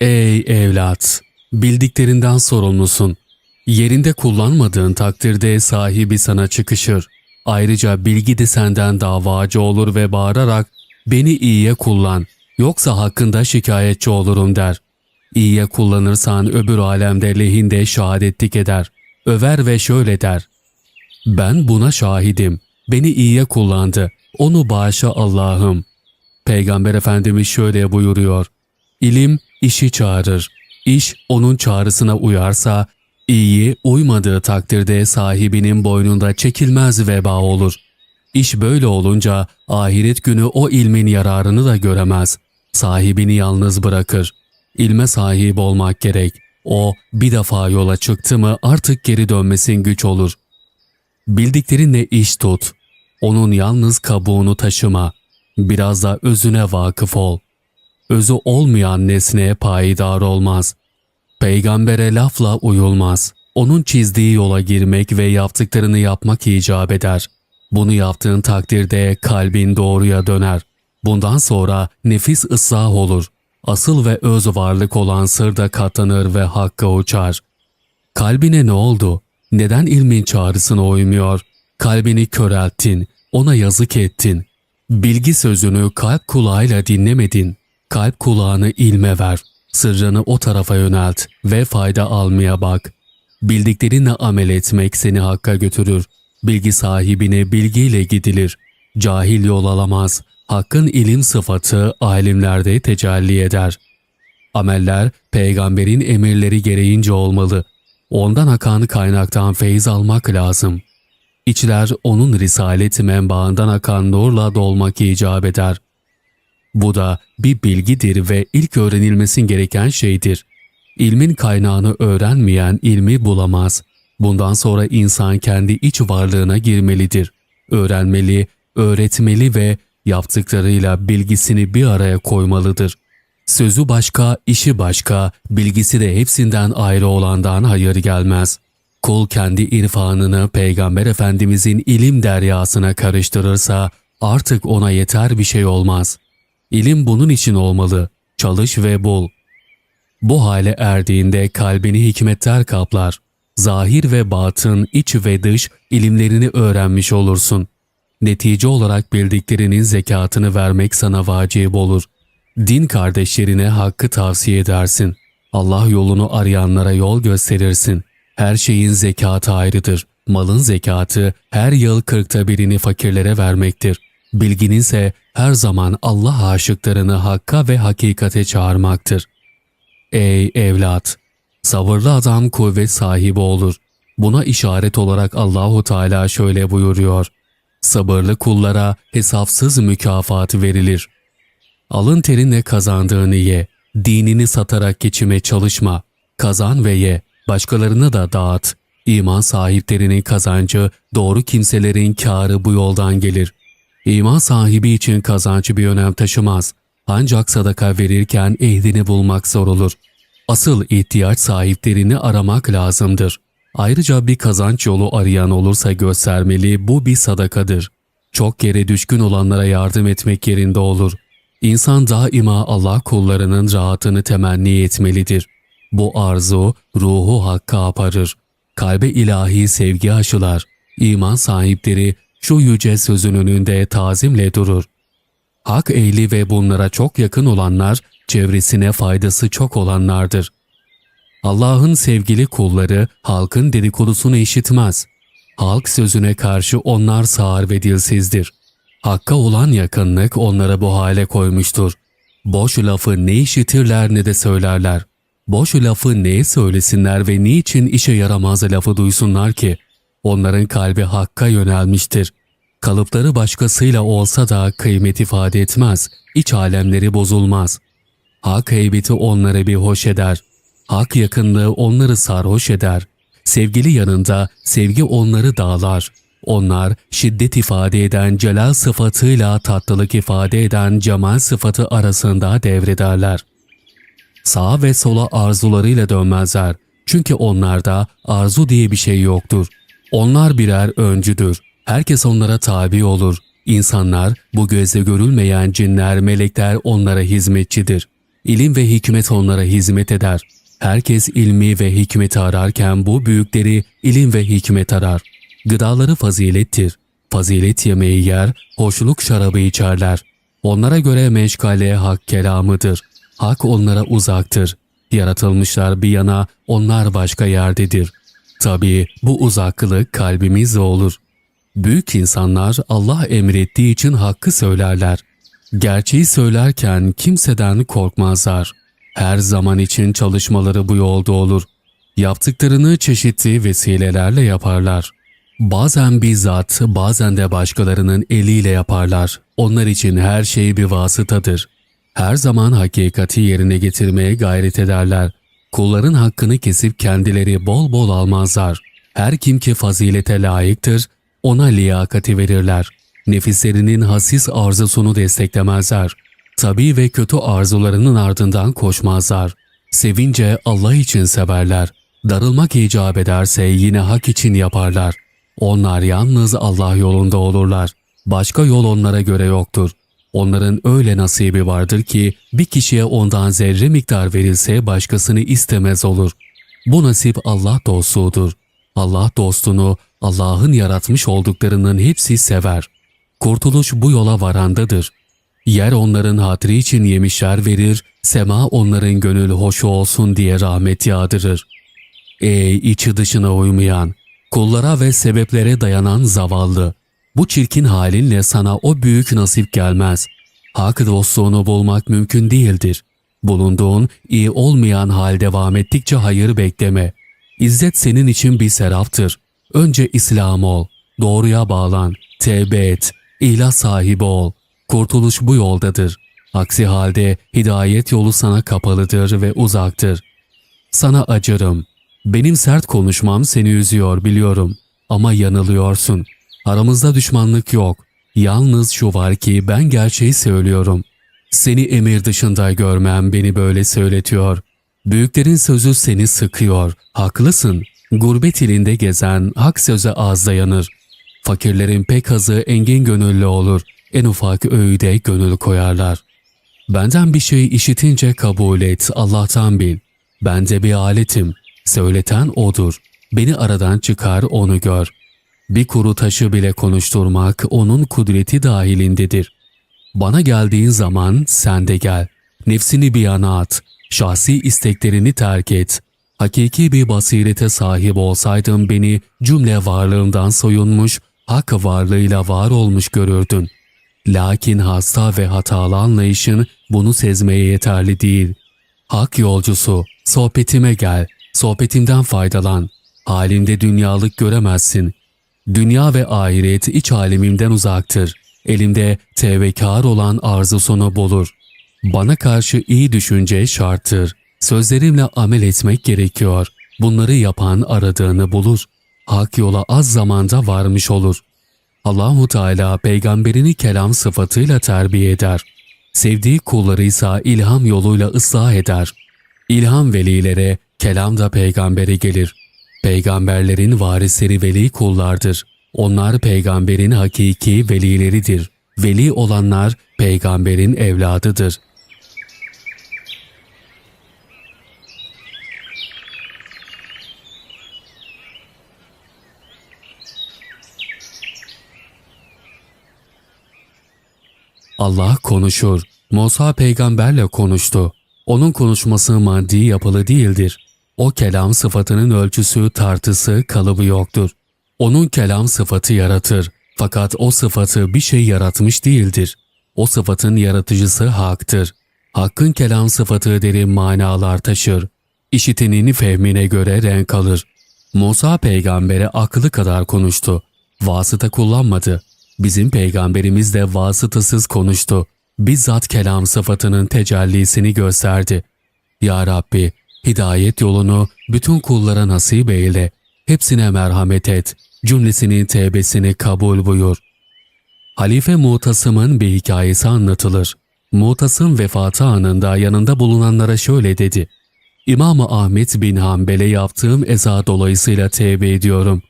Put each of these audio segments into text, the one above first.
Ey evlat! Bildiklerinden sorumlusun. Yerinde kullanmadığın takdirde sahibi sana çıkışır. Ayrıca bilgi de senden davacı olur ve bağırarak beni iyiye kullan yoksa hakkında şikayetçi olurum der. İyiye kullanırsan öbür alemde lehinde şahadetlik eder. Över ve şöyle der. Ben buna şahidim. Beni iyiye kullandı. Onu bağışla Allah'ım. Peygamber Efendimiz şöyle buyuruyor. İlim işi çağırır. İş onun çağrısına uyarsa, iyi uymadığı takdirde sahibinin boynunda çekilmez veba olur. İş böyle olunca ahiret günü o ilmin yararını da göremez. Sahibini yalnız bırakır. İlme sahip olmak gerek. O bir defa yola çıktı mı artık geri dönmesin güç olur. Bildiklerinle iş tut. Onun yalnız kabuğunu taşıma. Biraz da özüne vakıf ol. Özü olmayan nesneye payidar olmaz. Peygambere lafla uyulmaz. Onun çizdiği yola girmek ve yaptıklarını yapmak icap eder. Bunu yaptığın takdirde kalbin doğruya döner. Bundan sonra nefis ıslah olur. Asıl ve öz varlık olan sır da katlanır ve hakka uçar. Kalbine ne oldu? Neden ilmin çağrısına uymuyor? Kalbini körelttin, ona yazık ettin. Bilgi sözünü kalp kulağıyla dinlemedin. Kalp kulağını ilme ver. Sırrını o tarafa yönelt ve fayda almaya bak. Bildiklerinle amel etmek seni hakka götürür. Bilgi sahibine bilgiyle gidilir. Cahil yol alamaz. Hakkın ilim sıfatı alimlerde tecelli eder. Ameller peygamberin emirleri gereğince olmalı. Ondan akan kaynaktan feyiz almak lazım. İçler onun risalet menbaından akan nurla dolmak icap eder. Bu da bir bilgidir ve ilk öğrenilmesin gereken şeydir. İlmin kaynağını öğrenmeyen ilmi bulamaz. Bundan sonra insan kendi iç varlığına girmelidir. Öğrenmeli, öğretmeli ve yaptıklarıyla bilgisini bir araya koymalıdır. Sözü başka, işi başka, bilgisi de hepsinden ayrı olandan hayır gelmez. Kul kendi irfanını Peygamber Efendimizin ilim deryasına karıştırırsa artık ona yeter bir şey olmaz. İlim bunun için olmalı. Çalış ve bul. Bu hale erdiğinde kalbini hikmetler kaplar. Zahir ve batın, iç ve dış ilimlerini öğrenmiş olursun. Netice olarak bildiklerinin zekatını vermek sana vacip olur. Din kardeşlerine hakkı tavsiye edersin. Allah yolunu arayanlara yol gösterirsin. Her şeyin zekatı ayrıdır. Malın zekatı her yıl kırkta birini fakirlere vermektir. Bilginin ise her zaman Allah aşıklarını hakka ve hakikate çağırmaktır. Ey evlat! Sabırlı adam kuvvet sahibi olur. Buna işaret olarak Allahu Teala şöyle buyuruyor. Sabırlı kullara hesapsız mükafat verilir. Alın terinle kazandığını ye. Dinini satarak geçime çalışma. Kazan ve ye. Başkalarını da dağıt. İman sahiplerinin kazancı, doğru kimselerin kârı bu yoldan gelir. İman sahibi için kazancı bir önem taşımaz. Ancak sadaka verirken ehdini bulmak zor olur. Asıl ihtiyaç sahiplerini aramak lazımdır. Ayrıca bir kazanç yolu arayan olursa göstermeli bu bir sadakadır. Çok yere düşkün olanlara yardım etmek yerinde olur. İnsan daima Allah kullarının rahatını temenni etmelidir. Bu arzu ruhu hakka aparır. Kalbe ilahi sevgi aşılar. İman sahipleri şu yüce sözün önünde tazimle durur. Hak ehli ve bunlara çok yakın olanlar çevresine faydası çok olanlardır. Allah'ın sevgili kulları halkın dedikodusunu işitmez. Halk sözüne karşı onlar sağır ve dilsizdir. Hakka olan yakınlık onlara bu hale koymuştur. Boş lafı ne işitirler ne de söylerler. Boş lafı neye söylesinler ve niçin işe yaramaz lafı duysunlar ki? Onların kalbi hakka yönelmiştir. Kalıpları başkasıyla olsa da kıymet ifade etmez, iç alemleri bozulmaz. Hak heybeti onları bir hoş eder. Hak yakınlığı onları sarhoş eder. Sevgili yanında sevgi onları dağlar. Onlar şiddet ifade eden celal sıfatıyla tatlılık ifade eden cemal sıfatı arasında devrederler. Sağa ve sola arzularıyla dönmezler. Çünkü onlarda arzu diye bir şey yoktur. Onlar birer öncüdür. Herkes onlara tabi olur. İnsanlar, bu gözle görülmeyen cinler, melekler onlara hizmetçidir. İlim ve hikmet onlara hizmet eder. Herkes ilmi ve hikmeti ararken bu büyükleri ilim ve hikmet arar. Gıdaları fazilettir. Fazilet yemeği yer, hoşluk şarabı içerler. Onlara göre meşgale hak kelamıdır. Hak onlara uzaktır. Yaratılmışlar bir yana, onlar başka yerdedir. Tabii bu uzaklık kalbimizde olur. Büyük insanlar Allah emrettiği için hakkı söylerler. Gerçeği söylerken kimseden korkmazlar. Her zaman için çalışmaları bu yolda olur. Yaptıklarını çeşitli vesilelerle yaparlar. Bazen bizzat, bazen de başkalarının eliyle yaparlar. Onlar için her şey bir vasıtadır. Her zaman hakikati yerine getirmeye gayret ederler. Kulların hakkını kesip kendileri bol bol almazlar. Her kim ki fazilete layıktır, ona liyakati verirler. Nefislerinin hasis arzusunu desteklemezler. Tabi ve kötü arzularının ardından koşmazlar. Sevince Allah için severler. Darılmak icap ederse yine hak için yaparlar. Onlar yalnız Allah yolunda olurlar. Başka yol onlara göre yoktur. Onların öyle nasibi vardır ki bir kişiye ondan zerre miktar verilse başkasını istemez olur. Bu nasip Allah dostudur. Allah dostunu Allah'ın yaratmış olduklarının hepsi sever. Kurtuluş bu yola varandadır. Yer onların hatırı için yemişler verir, sema onların gönül hoşu olsun diye rahmet yağdırır. Ey içi dışına uymayan, kullara ve sebeplere dayanan zavallı, bu çirkin halinle sana o büyük nasip gelmez. Hak dostluğunu bulmak mümkün değildir. Bulunduğun iyi olmayan hal devam ettikçe hayır bekleme. İzzet senin için bir seraftır. Önce İslam ol, doğruya bağlan, tevbe et, ilah sahibi ol. Kurtuluş bu yoldadır. Aksi halde hidayet yolu sana kapalıdır ve uzaktır. Sana acırım. Benim sert konuşmam seni üzüyor biliyorum ama yanılıyorsun. Aramızda düşmanlık yok. Yalnız şu var ki ben gerçeği söylüyorum. Seni emir dışında görmem beni böyle söyletiyor. Büyüklerin sözü seni sıkıyor. Haklısın. Gurbet ilinde gezen hak söze az dayanır. Fakirlerin pek azı engin gönüllü olur. En ufak öğüde gönül koyarlar. Benden bir şey işitince kabul et, Allah'tan bil. Ben de bir aletim. Söyleten odur. Beni aradan çıkar onu gör. Bir kuru taşı bile konuşturmak onun kudreti dahilindedir. Bana geldiğin zaman sen de gel. Nefsini bir yana at. Şahsi isteklerini terk et. Hakiki bir basirete sahip olsaydın beni cümle varlığından soyunmuş, hak varlığıyla var olmuş görürdün. Lakin hasta ve hatalı anlayışın bunu sezmeye yeterli değil. Hak yolcusu, sohbetime gel, sohbetimden faydalan. Halinde dünyalık göremezsin. Dünya ve ahiret iç alemimden uzaktır. Elimde tevekar olan arzusunu bulur. Bana karşı iyi düşünce şarttır. Sözlerimle amel etmek gerekiyor. Bunları yapan aradığını bulur. Hak yola az zamanda varmış olur. Allahu Teala peygamberini kelam sıfatıyla terbiye eder. Sevdiği kulları ise ilham yoluyla ıslah eder. İlham velilere, kelam da peygambere gelir. Peygamberlerin varisleri veli kullardır. Onlar peygamberin hakiki velileridir. Veli olanlar peygamberin evladıdır. Allah konuşur. Musa peygamberle konuştu. Onun konuşması maddi yapılı değildir. O kelam sıfatının ölçüsü, tartısı, kalıbı yoktur. Onun kelam sıfatı yaratır. Fakat o sıfatı bir şey yaratmış değildir. O sıfatın yaratıcısı haktır. Hakkın kelam sıfatı derin manalar taşır. İşitenin fehmine göre renk alır. Musa peygambere aklı kadar konuştu. Vasıta kullanmadı. Bizim peygamberimiz de vasıtasız konuştu. Bizzat kelam sıfatının tecellisini gösterdi. Ya Rabbi, hidayet yolunu bütün kullara nasip eyle. Hepsine merhamet et. Cümlesinin tevbesini kabul buyur. Halife Mutasım'ın bir hikayesi anlatılır. Mutasım vefatı anında yanında bulunanlara şöyle dedi. İmam Ahmet bin Hanbel'e yaptığım eza dolayısıyla tevbe ediyorum.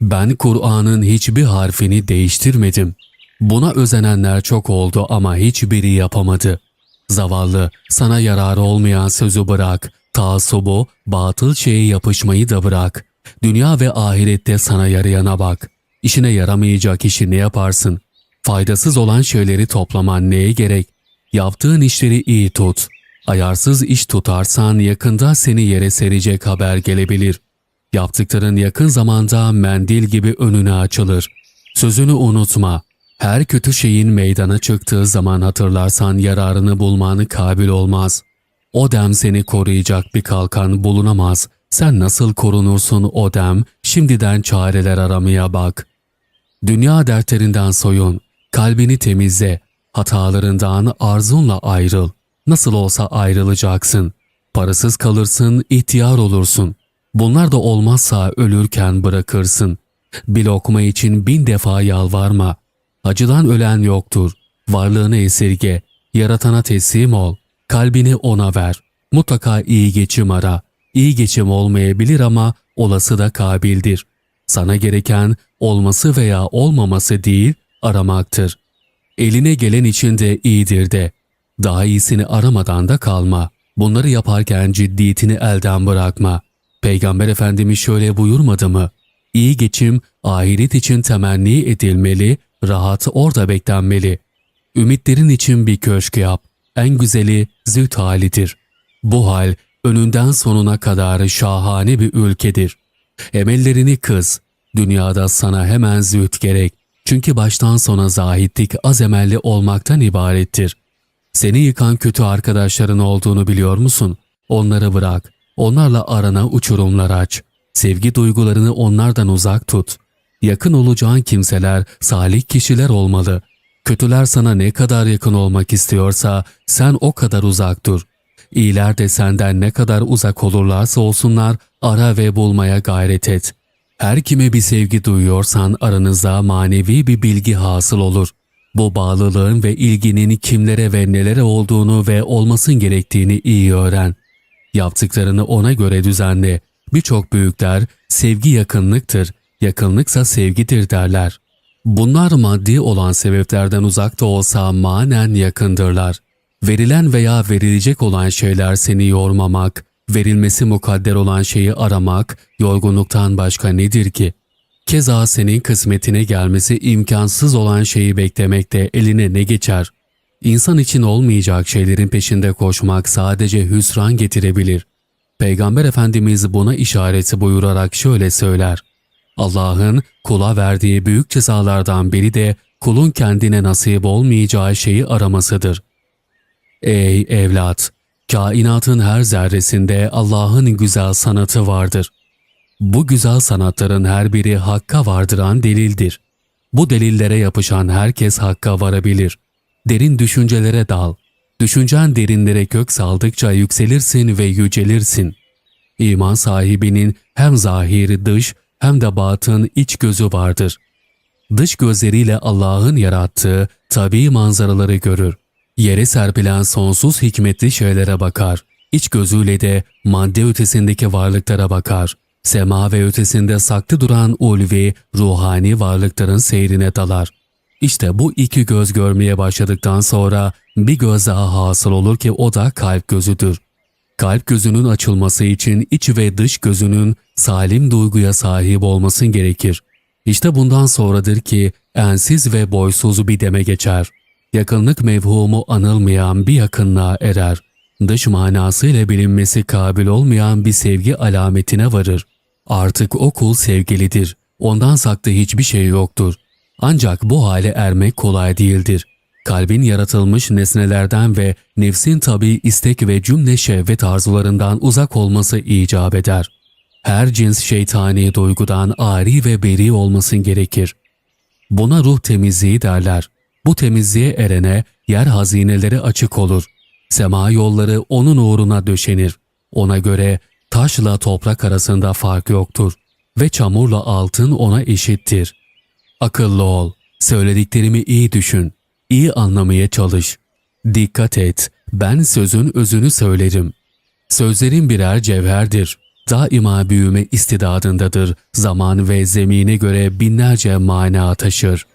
Ben Kur'an'ın hiçbir harfini değiştirmedim. Buna özenenler çok oldu ama hiçbiri yapamadı. Zavallı, sana yararı olmayan sözü bırak. Taassubu, batıl şeye yapışmayı da bırak. Dünya ve ahirette sana yarayana bak. İşine yaramayacak işi ne yaparsın? Faydasız olan şeyleri toplaman neye gerek? Yaptığın işleri iyi tut. Ayarsız iş tutarsan yakında seni yere serecek haber gelebilir. Yaptıkların yakın zamanda mendil gibi önüne açılır. Sözünü unutma. Her kötü şeyin meydana çıktığı zaman hatırlarsan yararını bulmanı kabil olmaz. O dem seni koruyacak bir kalkan bulunamaz. Sen nasıl korunursun o dem? Şimdiden çareler aramaya bak. Dünya dertlerinden soyun, kalbini temizle, hatalarından arzunla ayrıl. Nasıl olsa ayrılacaksın. Parasız kalırsın, ihtiyar olursun. Bunlar da olmazsa ölürken bırakırsın. Bir lokma için bin defa yalvarma. Acıdan ölen yoktur. Varlığını esirge, yaratana teslim ol. Kalbini ona ver. Mutlaka iyi geçim ara. İyi geçim olmayabilir ama olası da kabildir. Sana gereken olması veya olmaması değil, aramaktır. Eline gelen için de iyidir de. Daha iyisini aramadan da kalma. Bunları yaparken ciddiyetini elden bırakma. Peygamber Efendimiz şöyle buyurmadı mı? İyi geçim ahiret için temenni edilmeli, rahat orada beklenmeli. Ümitlerin için bir köşk yap. En güzeli züht halidir. Bu hal önünden sonuna kadar şahane bir ülkedir. Emellerini kız. Dünyada sana hemen züht gerek. Çünkü baştan sona zahitlik az emelli olmaktan ibarettir. Seni yıkan kötü arkadaşların olduğunu biliyor musun? Onları bırak. Onlarla arana uçurumlar aç. Sevgi duygularını onlardan uzak tut. Yakın olacağın kimseler salih kişiler olmalı. Kötüler sana ne kadar yakın olmak istiyorsa sen o kadar uzak dur. İyiler de senden ne kadar uzak olurlarsa olsunlar ara ve bulmaya gayret et. Her kime bir sevgi duyuyorsan aranızda manevi bir bilgi hasıl olur. Bu bağlılığın ve ilginin kimlere ve nelere olduğunu ve olmasın gerektiğini iyi öğren. Yaptıklarını ona göre düzenle. Birçok büyükler sevgi yakınlıktır, yakınlıksa sevgidir derler. Bunlar maddi olan sebeplerden uzakta olsa manen yakındırlar. Verilen veya verilecek olan şeyler seni yormamak, verilmesi mukadder olan şeyi aramak, yorgunluktan başka nedir ki? Keza senin kısmetine gelmesi imkansız olan şeyi beklemekte eline ne geçer? İnsan için olmayacak şeylerin peşinde koşmak sadece hüsran getirebilir. Peygamber Efendimiz buna işareti buyurarak şöyle söyler. Allah'ın kula verdiği büyük cezalardan biri de kulun kendine nasip olmayacağı şeyi aramasıdır. Ey evlat! Kainatın her zerresinde Allah'ın güzel sanatı vardır. Bu güzel sanatların her biri hakka vardıran delildir. Bu delillere yapışan herkes hakka varabilir. Derin düşüncelere dal. Düşüncen derinlere kök saldıkça yükselirsin ve yücelirsin. İman sahibinin hem zahiri dış hem de batın iç gözü vardır. Dış gözleriyle Allah'ın yarattığı tabii manzaraları görür. Yere serpilen sonsuz hikmetli şeylere bakar. İç gözüyle de madde ötesindeki varlıklara bakar. Sema ve ötesinde saklı duran ulvi, ruhani varlıkların seyrine dalar. İşte bu iki göz görmeye başladıktan sonra bir göz daha hasıl olur ki o da kalp gözüdür. Kalp gözünün açılması için iç ve dış gözünün salim duyguya sahip olmasın gerekir. İşte bundan sonradır ki ensiz ve boysuz bir deme geçer. Yakınlık mevhumu anılmayan bir yakınlığa erer. Dış manasıyla bilinmesi kabil olmayan bir sevgi alametine varır. Artık o kul sevgilidir. Ondan saklı hiçbir şey yoktur. Ancak bu hale ermek kolay değildir. Kalbin yaratılmış nesnelerden ve nefsin tabi istek ve cümle şehvet arzularından uzak olması icap eder. Her cins şeytani duygudan ari ve beri olmasın gerekir. Buna ruh temizliği derler. Bu temizliğe erene yer hazineleri açık olur. Sema yolları onun uğruna döşenir. Ona göre taşla toprak arasında fark yoktur ve çamurla altın ona eşittir. Akıllı ol, söylediklerimi iyi düşün, iyi anlamaya çalış. Dikkat et, ben sözün özünü söylerim. Sözlerin birer cevherdir. Daima büyüme istidadındadır. Zaman ve zemine göre binlerce mana taşır.''